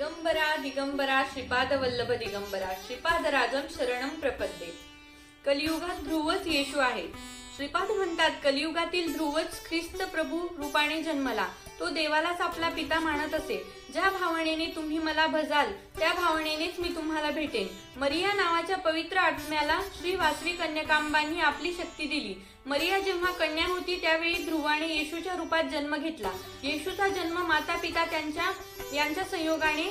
दिगंबरा दिगंबरा श्रीपाद वल्लभ दिगंबरा श्रीपाद राजम शरणम प्रपद्ये. कलियुगात ध्रुवच येशू आहे श्रीपाद म्हणतात कलियुगातील ध्रुवच ख्रिस्त प्रभू रूपाने जन्मला. तो देवालाच आपला पिता मानत असे. ज्या भावनेने तुम्ही मला भजाल त्या भावनेनेच मी तुम्हाला भेटेन. मरिया नावाच्या पवित्र आत्म्याला श्री वासवी कन्याकांबांनी आपली शक्ती दिली. मरिया जेव्हा कन्या होती त्यावेळी ध्रुवाने येशूच्या रूपात जन्म घेतला. येशूचा जन्म माता पिता त्यांच्या यांच्या संयोगाने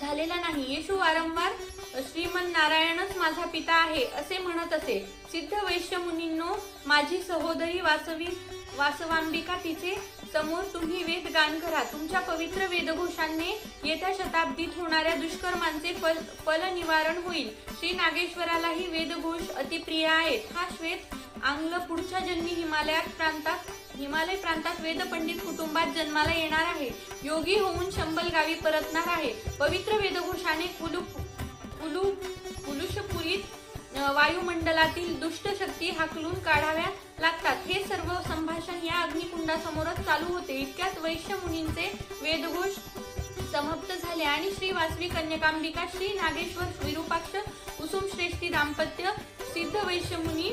झालेला नाही. येशू वारंवार श्रीमन नारायणच माझा पिता आहे असे म्हणत असे. सिद्ध वैश्य मुनींनो माझी सहोदरी वासवी वासवांबिका तिचे समोर तुम्ही वेद गान करा. तुमच्या पवित्र वेदघोषांनी येत्या शताब्दीत होणाऱ्या दुष्कर्मांचे फल फल निवारण होईल. श्री नागेश्वरालाही वेदघोष अतिप्रिय आहेत. हा श्वेत आंग्ल पुढच्या जन्मी हिमालयात प्रांतात हिमालय प्रांतात वेदपंडित कुटुंबात जन्माला येणार आहे. योगी होऊन शंभल गावी परतणार आहे. पवित्र वेदघोषाने कुलू वायुमंडलातील दुष्ट शक्ती हाकलून काढाव्या लागतात. हे सर्व संभाषण या अग्निकुंडासमोरच चालू होते. इतक्यात वैश्य मुनींचे वेदघोष समाप्त झाले आणि श्री वासवी कन्यकांबिका श्री नागेश्वर विरूपाक्ष कुसुम श्रेष्ठी दाम्पत्य सिद्ध वैश्य मुनी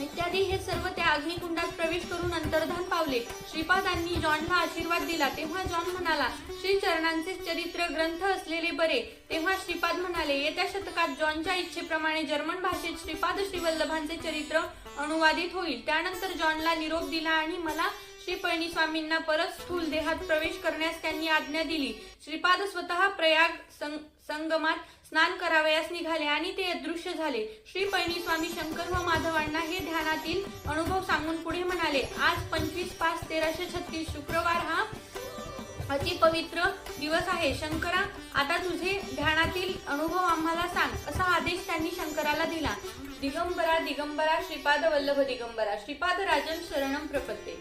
इत्यादी हे सर्व त्या अग्निकुंडात प्रवेश करून अंतर्धान पावले. श्रीपादांनी जॉनला आशीर्वाद दिला. तेव्हा जॉन म्हणाला श्री चरणांचे चरित्र ग्रंथ असलेले बरे. तेव्हा श्रीपाद म्हणाले येत्या शतकात जॉनच्या इच्छेप्रमाणे जर्मन भाषेत श्रीपाद श्रीवल्लभांचे चरित्र अनुवादित होईल. त्यानंतर जॉनला निरोप दिला आणि मला श्री पळणीस्वामींना परत स्थूल देहात प्रवेश करण्यास त्यांनी आज्ञा दिली. श्रीपाद स्वतः प्रयाग संग, संगमात स्नान करावयास निघाले आणि ते अदृश्य झाले. श्री पळणीस्वामी शंकर व माधवांना हे ध्यानातील अनुभव सांगून पुढे म्हणाले आज पंचवीस पाच तेराशे छत्तीस शुक्रवार हा अति पवित्र दिवस आहे. शंकरा आता तुझे ध्यानातील अनुभव आम्हाला सांग. असा आदेश त्यांनी शंकराला दिला. दिगंबरा दिगंबरा श्रीपाद वल्लभ दिगंबरा श्रीपाद राजन शरणम प्रपत्ते.